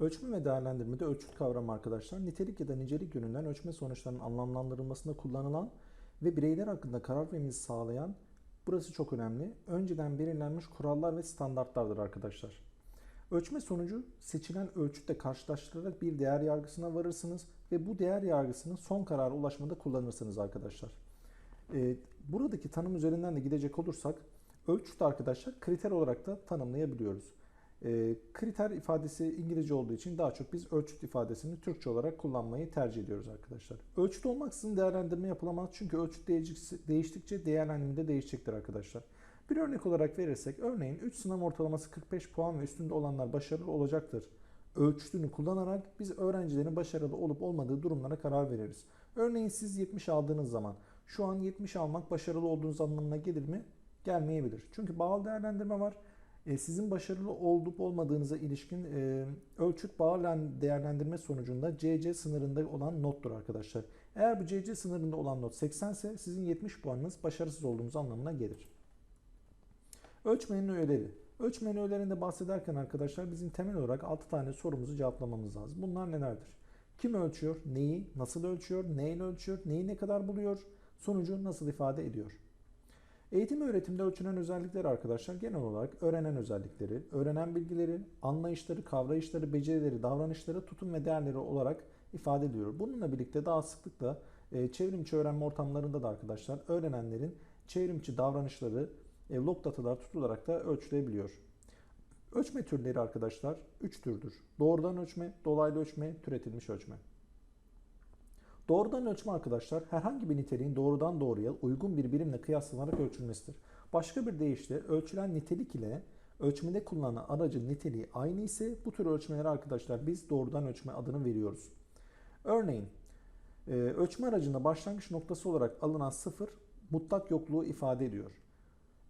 Ölçme ve değerlendirmede ölçüt kavramı arkadaşlar nitelik ya da nicelik yönünden ölçme sonuçlarının anlamlandırılmasında kullanılan ve bireyler hakkında karar vermemizi sağlayan burası çok önemli. Önceden belirlenmiş kurallar ve standartlardır arkadaşlar. Ölçme sonucu seçilen ölçütle karşılaştırarak bir değer yargısına varırsınız ve bu değer yargısını son karara ulaşmada kullanırsınız arkadaşlar. Ee, buradaki tanım üzerinden de gidecek olursak ölçüt arkadaşlar kriter olarak da tanımlayabiliyoruz. E, kriter ifadesi İngilizce olduğu için daha çok biz ölçüt ifadesini Türkçe olarak kullanmayı tercih ediyoruz arkadaşlar. Ölçüt olmaksızın değerlendirme yapılamaz çünkü ölçüt değiştikçe değerlendirme de değişecektir arkadaşlar. Bir örnek olarak verirsek örneğin 3 sınav ortalaması 45 puan ve üstünde olanlar başarılı olacaktır. Ölçütünü kullanarak biz öğrencilerin başarılı olup olmadığı durumlara karar veririz. Örneğin siz 70 aldığınız zaman şu an 70 almak başarılı olduğunuz anlamına gelir mi? Gelmeyebilir. Çünkü bağlı değerlendirme var e, sizin başarılı olup olmadığınıza ilişkin e, ölçüt bağ değerlendirme sonucunda CC sınırında olan nottur arkadaşlar. Eğer bu CC sınırında olan not 80 ise sizin 70 puanınız başarısız olduğunuz anlamına gelir. Ölçmenin öğeleri. Ölçmenin öğelerinde bahsederken arkadaşlar bizim temel olarak 6 tane sorumuzu cevaplamamız lazım. Bunlar nelerdir? Kim ölçüyor? Neyi? Nasıl ölçüyor? Neyle ölçüyor? Neyi ne kadar buluyor? Sonucu nasıl ifade ediyor? Eğitim öğretimde ölçülen özellikler arkadaşlar genel olarak öğrenen özellikleri, öğrenen bilgileri, anlayışları, kavrayışları, becerileri, davranışları, tutum ve değerleri olarak ifade ediyor. Bununla birlikte daha sıklıkla e, çevrimçi öğrenme ortamlarında da arkadaşlar öğrenenlerin çevrimçi davranışları e, log datalar tutularak da ölçülebiliyor. Ölçme türleri arkadaşlar 3 türdür. Doğrudan ölçme, dolaylı ölçme, türetilmiş ölçme. Doğrudan ölçme arkadaşlar herhangi bir niteliğin doğrudan doğruya uygun bir birimle kıyaslanarak ölçülmesidir. Başka bir deyişle ölçülen nitelik ile ölçmede kullanılan aracın niteliği aynı ise bu tür ölçmeleri arkadaşlar biz doğrudan ölçme adını veriyoruz. Örneğin e, ölçme aracında başlangıç noktası olarak alınan sıfır mutlak yokluğu ifade ediyor.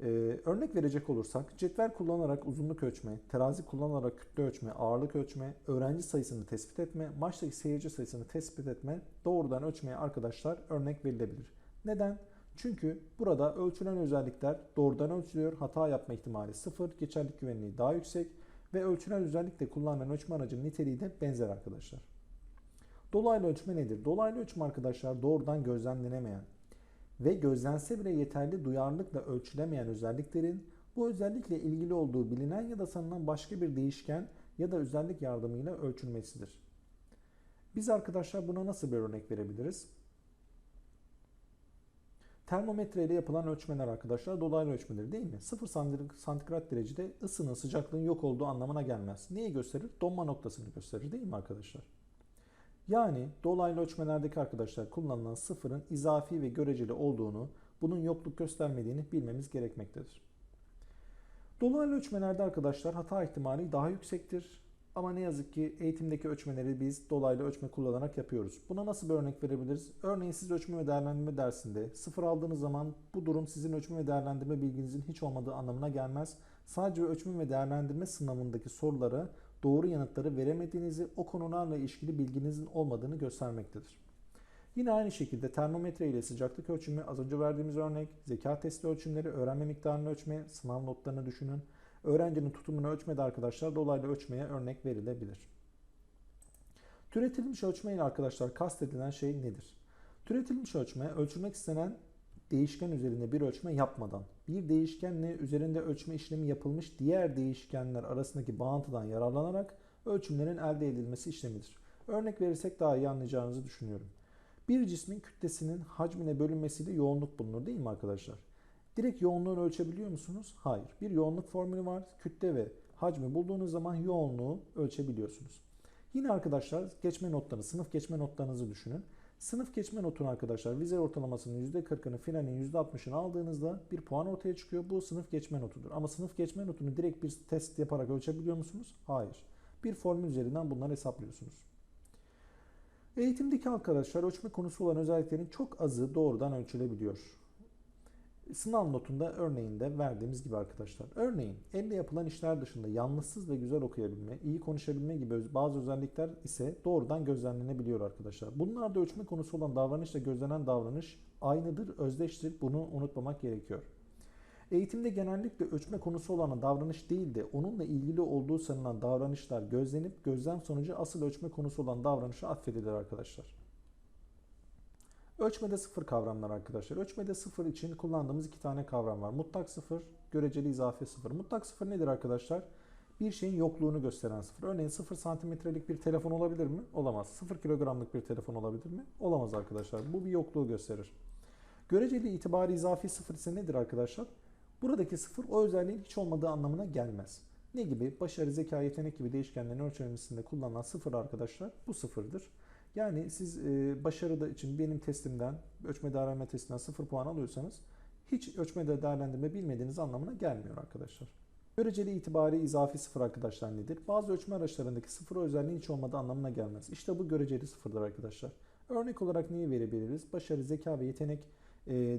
Ee, örnek verecek olursak cetvel kullanarak uzunluk ölçme, terazi kullanarak kütle ölçme, ağırlık ölçme, öğrenci sayısını tespit etme, maçtaki seyirci sayısını tespit etme doğrudan ölçmeye arkadaşlar örnek verilebilir. Neden? Çünkü burada ölçülen özellikler doğrudan ölçülüyor, hata yapma ihtimali sıfır, geçerlik güvenliği daha yüksek ve ölçülen özellikle kullanılan ölçme aracının niteliği de benzer arkadaşlar. Dolaylı ölçme nedir? Dolaylı ölçme arkadaşlar doğrudan gözlemlenemeyen, ve gözlense bile yeterli duyarlılıkla ölçülemeyen özelliklerin bu özellikle ilgili olduğu bilinen ya da sanılan başka bir değişken ya da özellik yardımıyla ölçülmesidir. Biz arkadaşlar buna nasıl bir örnek verebiliriz? Termometre ile yapılan ölçmeler arkadaşlar dolaylı ölçmeleri değil mi? 0 santigrat derecede ısının sıcaklığın yok olduğu anlamına gelmez. Neyi gösterir? Donma noktasını gösterir değil mi arkadaşlar? Yani dolaylı ölçmelerdeki arkadaşlar kullanılan sıfırın izafi ve göreceli olduğunu, bunun yokluk göstermediğini bilmemiz gerekmektedir. Dolaylı ölçmelerde arkadaşlar hata ihtimali daha yüksektir. Ama ne yazık ki eğitimdeki ölçmeleri biz dolaylı ölçme kullanarak yapıyoruz. Buna nasıl bir örnek verebiliriz? Örneğin siz ölçme ve değerlendirme dersinde sıfır aldığınız zaman bu durum sizin ölçme ve değerlendirme bilginizin hiç olmadığı anlamına gelmez. Sadece ölçme ve değerlendirme sınavındaki sorulara doğru yanıtları veremediğinizi, o konularla ilişkili bilginizin olmadığını göstermektedir. Yine aynı şekilde termometre ile sıcaklık ölçümü, az önce verdiğimiz örnek, zeka testi ölçümleri, öğrenme miktarını ölçme, sınav notlarını düşünün. Öğrencinin tutumunu ölçmede arkadaşlar dolaylı ölçmeye örnek verilebilir. Türetilmiş ölçme ile arkadaşlar kastedilen şey nedir? Türetilmiş ölçme, ölçülmek istenen değişken üzerinde bir ölçme yapmadan bir değişkenle üzerinde ölçme işlemi yapılmış diğer değişkenler arasındaki bağıntıdan yararlanarak ölçümlerin elde edilmesi işlemidir. Örnek verirsek daha iyi anlayacağınızı düşünüyorum. Bir cismin kütlesinin hacmine bölünmesiyle yoğunluk bulunur değil mi arkadaşlar? Direkt yoğunluğu ölçebiliyor musunuz? Hayır. Bir yoğunluk formülü var. Kütle ve hacmi bulduğunuz zaman yoğunluğu ölçebiliyorsunuz. Yine arkadaşlar geçme notlarını, sınıf geçme notlarınızı düşünün. Sınıf geçme notunu arkadaşlar vize ortalamasının %40'ını finalin %60'ını aldığınızda bir puan ortaya çıkıyor. Bu sınıf geçme notudur. Ama sınıf geçme notunu direkt bir test yaparak ölçebiliyor musunuz? Hayır. Bir formül üzerinden bunları hesaplıyorsunuz. Eğitimdeki arkadaşlar ölçme konusu olan özelliklerin çok azı doğrudan ölçülebiliyor. Sınav notunda örneğinde verdiğimiz gibi arkadaşlar. Örneğin elle yapılan işler dışında yalnızsız ve güzel okuyabilme, iyi konuşabilme gibi bazı özellikler ise doğrudan gözlemlenebiliyor arkadaşlar. Bunlar da ölçme konusu olan davranışla gözlenen davranış aynıdır, özdeştir. Bunu unutmamak gerekiyor. Eğitimde genellikle ölçme konusu olan davranış değil de onunla ilgili olduğu sanılan davranışlar gözlenip gözlem sonucu asıl ölçme konusu olan davranışa atfedilir arkadaşlar. Ölçmede sıfır kavramlar arkadaşlar. Ölçmede sıfır için kullandığımız iki tane kavram var. Mutlak sıfır, göreceli izafi sıfır. Mutlak sıfır nedir arkadaşlar? Bir şeyin yokluğunu gösteren sıfır. Örneğin 0 santimetrelik bir telefon olabilir mi? Olamaz. 0 kilogramlık bir telefon olabilir mi? Olamaz arkadaşlar. Bu bir yokluğu gösterir. Göreceli itibari izafi sıfır ise nedir arkadaşlar? Buradaki sıfır o özelliğin hiç olmadığı anlamına gelmez. Ne gibi? Başarı, zeka, yetenek gibi değişkenlerin ölçülmesinde kullanılan sıfır arkadaşlar bu sıfırdır. Yani siz e, başarıda için benim testimden, ölçme değerlendirme testinden sıfır puan alıyorsanız hiç ölçme değerlendirme bilmediğiniz anlamına gelmiyor arkadaşlar. Göreceli itibari izafi sıfır arkadaşlar nedir? Bazı ölçme araçlarındaki sıfır özelliğin hiç olmadığı anlamına gelmez. İşte bu göreceli sıfırdır arkadaşlar. Örnek olarak neyi verebiliriz? Başarı, zeka ve yetenek e,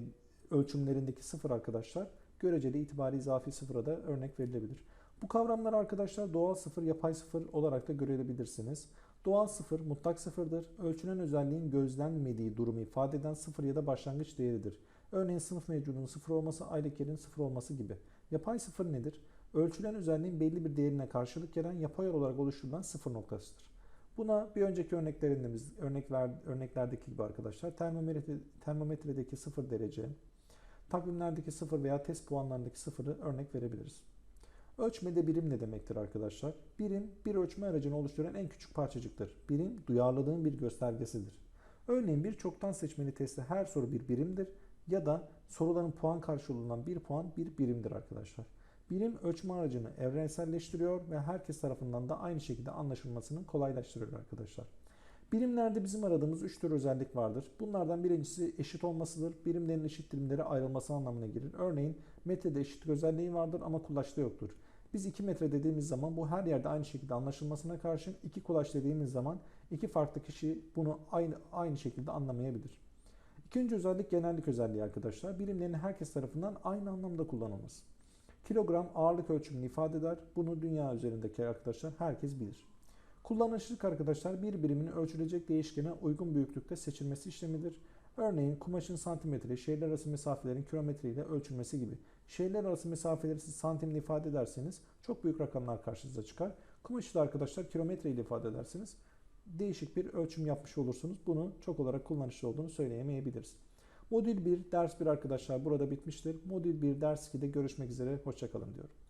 ölçümlerindeki sıfır arkadaşlar göreceli itibari izafi sıfıra da örnek verilebilir. Bu kavramlar arkadaşlar doğal sıfır, yapay sıfır olarak da görebilirsiniz. Doğal sıfır mutlak sıfırdır. Ölçülen özelliğin gözlenmediği durumu ifade eden sıfır ya da başlangıç değeridir. Örneğin sınıf mevcudunun sıfır olması, aylık yerin sıfır olması gibi. Yapay sıfır nedir? Ölçülen özelliğin belli bir değerine karşılık gelen yapay olarak oluşturulan sıfır noktasıdır. Buna bir önceki örneklerimiz, örnek ver, örneklerdeki gibi arkadaşlar termometre, termometredeki sıfır derece, takvimlerdeki sıfır veya test puanlarındaki sıfırı örnek verebiliriz. Ölçmede birim ne demektir arkadaşlar? Birim bir ölçme aracını oluşturan en küçük parçacıktır. Birim duyarlılığın bir göstergesidir. Örneğin bir çoktan seçmeli testte her soru bir birimdir ya da soruların puan karşılığından bir puan bir birimdir arkadaşlar. Birim ölçme aracını evrenselleştiriyor ve herkes tarafından da aynı şekilde anlaşılmasını kolaylaştırıyor arkadaşlar. Birimlerde bizim aradığımız 3 tür özellik vardır. Bunlardan birincisi eşit olmasıdır. Birimlerin eşit dilimlere ayrılması anlamına gelir. Örneğin metrede eşitlik özelliği vardır ama kulaçta yoktur. Biz 2 metre dediğimiz zaman bu her yerde aynı şekilde anlaşılmasına karşın 2 kulaç dediğimiz zaman iki farklı kişi bunu aynı aynı şekilde anlamayabilir. İkinci özellik genellik özelliği arkadaşlar. Birimlerin herkes tarafından aynı anlamda kullanılması. Kilogram ağırlık ölçümünü ifade eder. Bunu dünya üzerindeki arkadaşlar herkes bilir. Kullanışlılık arkadaşlar bir birimin ölçülecek değişkene uygun büyüklükte seçilmesi işlemidir. Örneğin kumaşın santimetre, şehirler arası mesafelerin kilometre ile ölçülmesi gibi. Şehirler arası mesafeleri siz santimle ifade ederseniz çok büyük rakamlar karşınıza çıkar. Kumaşı da arkadaşlar kilometre ile ifade ederseniz değişik bir ölçüm yapmış olursunuz. Bunu çok olarak kullanışlı olduğunu söyleyemeyebiliriz. Modül 1, ders 1 arkadaşlar burada bitmiştir. Modül 1, ders 2'de görüşmek üzere. Hoşçakalın diyorum.